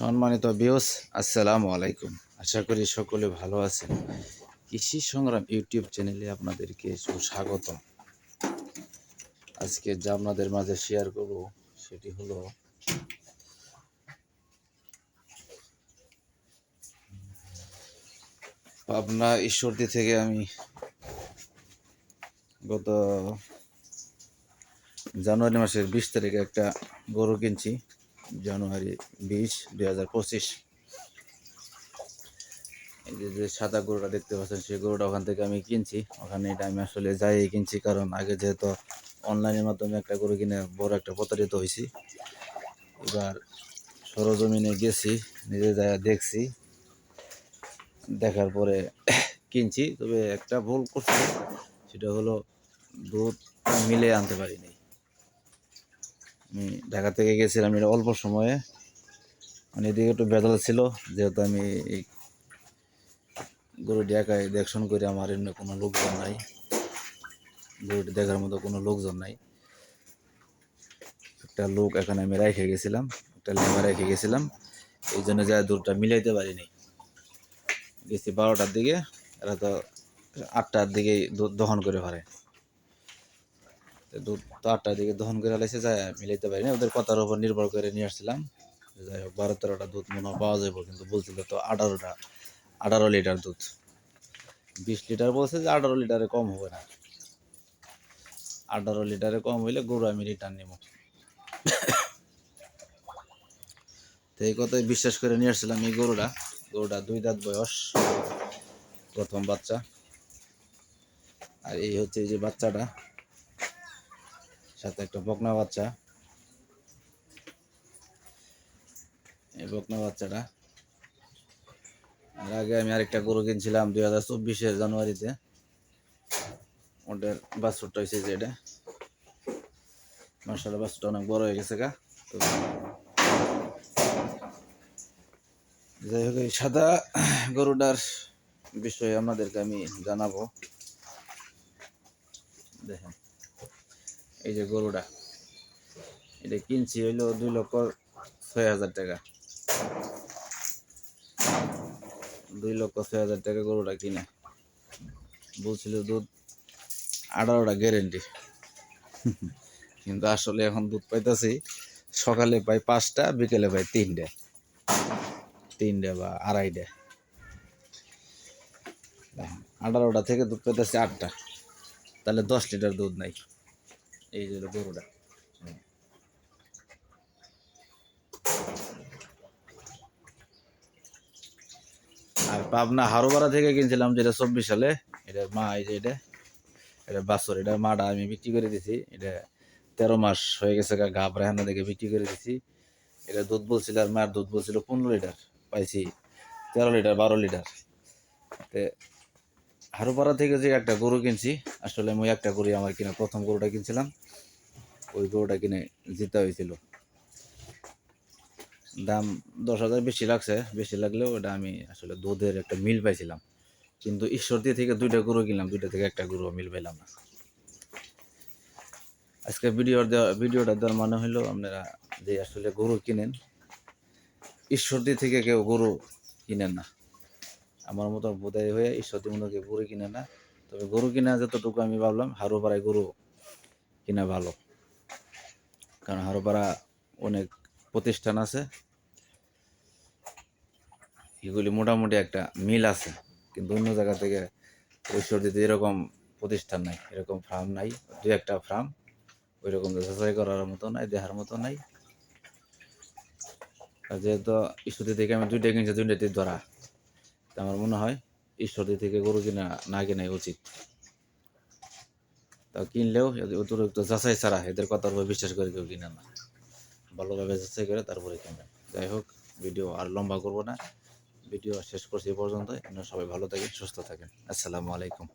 সম্মানিত বিয়স আসসালামু আলাইকুম। আশা করি সকলে ভালো আছেন। কৃষি সংগ্রাম ইউটিউব চ্যানেলে আপনাদেরকে সুস্বাগত আজকে যা আপনাদের মাঝে শেয়ার করব, সেটি হলো পাবনা ঈশ্বরদী থেকে আমি গত জানুয়ারি মাসের বিশ তারিখে একটা গরু কিনছি। জানুয়ারি বিশ, দুই হাজার পঁচিশ। এই যে সাদা গরুটা দেখতে পাচ্ছেন, সেই গরুটা ওখান থেকে আমি কিনছি। ওখানে এটা আমি আসলে যাই কিনছি, কারণ আগে যেহেতু অনলাইনের মাধ্যমে একটা গরু কিনে বড় একটা প্রতারিত হয়েছি। এবার সরজমিনে গেছি, নিজে যায় দেখছি। দেখার পরে কিনছি, তবে একটা ভুল করছি, সেটা হলো দুধ মিলে আনতে পারিনি। আমি ঢাকা থেকে গেছিলাম এটা অল্প সময়ে। মানে এদিকে একটু বেদল ছিল, যেহেতু আমি এই গরুটি একাই দেখশন করে আমার এমনি কোনো লোকজন নাই। গরুটি দেখার মতো কোনো লোকজন নাই। একটা লোক এখানে আমি রেখে গেছিলাম, একটা লেবার রেখে গেছিলাম। এই জন্য যা দুধটা মিলাইতে পারিনি। গেছি বারোটার দিকে, এরা তো আটটার দুধ দহন করে পারে দুধ তো আটটার দিকে দহন করে লাইছে, যায় মিলাইতে পারিনি ওদের কথার উপর নির্ভর করে নিয়ে আসছিলাম। যাই হোক, বারো তেরোটা দুধ মনে পাওয়া যাবে কিন্তু বলছিল তো আঠারোটা, আঠারো লিটার দুধ। বিশ লিটার বলছে যে আঠারো লিটারে কম হবে না। আঠারো লিটারে কম হইলে গরু আমি রিটার্ন নেব। তো এই কথাই বিশ্বাস করে নিয়ে আসছিলাম এই গরুটা। গরুটা দুই দাঁত বয়স, প্রথম বাচ্চা। আর এই হচ্ছে এই যে বাচ্চাটা। সাথে একটা বকনা বাচ্চা। এই বকনা বাচ্চাটা। এর আগে আমি আরেকটা গরু কিনছিলাম দুই হাজার চব্বিশে জানুয়ারিতে। ওটার বাছুরটা হয়েছে যে এটা। মার্শাল বাছুরটা অনেক বড় হয়ে গেছে গা। তো যাই হোক, এই সাদা গরুটার বিষয়ে আপনাদেরকে আমি জানাব। দেখেন। এই যে গরুটা, এটা কিনছি হইল দুই লক্ষ ছয় হাজার টাকা। দুই লক্ষ ছয় হাজার টাকা গরুটা কিনে। বলছিল দুধ আঠারোটা গ্যারেন্টি কিন্তু আসলে এখন দুধ পাইতেছি, সকালে পাই পাঁচটা, বিকেলে পাই তিনটে। তিনটে বা আড়াইটে। আঠারোটা থেকে দুধ পাইতেছি আটটা। তাহলে দশ লিটার দুধ নাই। এই যে গরুটা। আর পাবনা হারোবাড়া থেকে কিনছিলাম যেটা চব্বিশ সালে এটার মা, এই যে এটা এটা বাছর এটার মাটা আমি বিক্রি করে দিছি, এটা তেরো মাস হয়ে গেছে গা গা প্রায়না থেকে বিক্রি করে দিছি। এটা দুধ বলছিল, আর মার দুধ বলছিল পনেরো লিটার, পাইছি তেরো লিটার, বারো লিটার। হারোপাড়া থেকে যে একটা গরু কিনছি, আসলে আমি একটা গরু আমার কিনা প্রথম গরুটা কিনছিলাম। ওই গরুটা কিনে জিতে হয়েছিল। দাম দশ হাজার বেশি লাগছে, বেশি লাগলেও ওটা আমি আসলে দুধের একটা মিল পাইছিলাম। কিন্তু ঈশ্বরদী থেকে দুইটা গরু কিনলাম, দুইটা থেকে একটা গরু মিল পাইলাম না। আজকে ভিডিও দেওয়া, ভিডিওটা দেওয়ার মানে হলো আপনারা যে আসলে গরু কিনেন ঈশ্বরদী থেকে কেউ গরু কিনেন না। আমার মতো বোধাই হয়ে ঈশ্বরদী মতো কেউ গরু কিনে না। তবে গরু কিনা যতটুকু আমি ভাবলাম হারোপাড়ায় গরু কিনা ভালো। কারণ হারোপাড়া অনেক প্রতিষ্ঠান আছে। এগুলি মোটামুটি একটা মিল আছে। কিন্তু অন্য জায়গা থেকে ঐশ্বর্যতে এরকম প্রতিষ্ঠান নাই, এরকম ফার্ম নাই, দু একটা ফার্ম। ওই রকম যাচাই করার মতো নাই দেহার মতো নাই। যেহেতু ঈশ্বরদী থেকে আমি দুইটা কিনছি দুইটাতে ধরা। আমার মনে হয় ঈশ্বরদী থেকে গরু কিনা না কেনাই উচিত। তা কিনলেও অতিরিক্ত যাচাই ছাড়া এদের কথার উপর বিশ্বাস করে কেউ কিনে না। ভালোভাবে যাচাই করে তারপরে কিনবেন। যাই হোক, ভিডিও আর লম্বা করব না। ভিডিও শেষ করছি এ পর্যন্ত আপনারা সবাই ভালো থাকেন, সুস্থ থাকেন। আসসালামু আলাইকুম।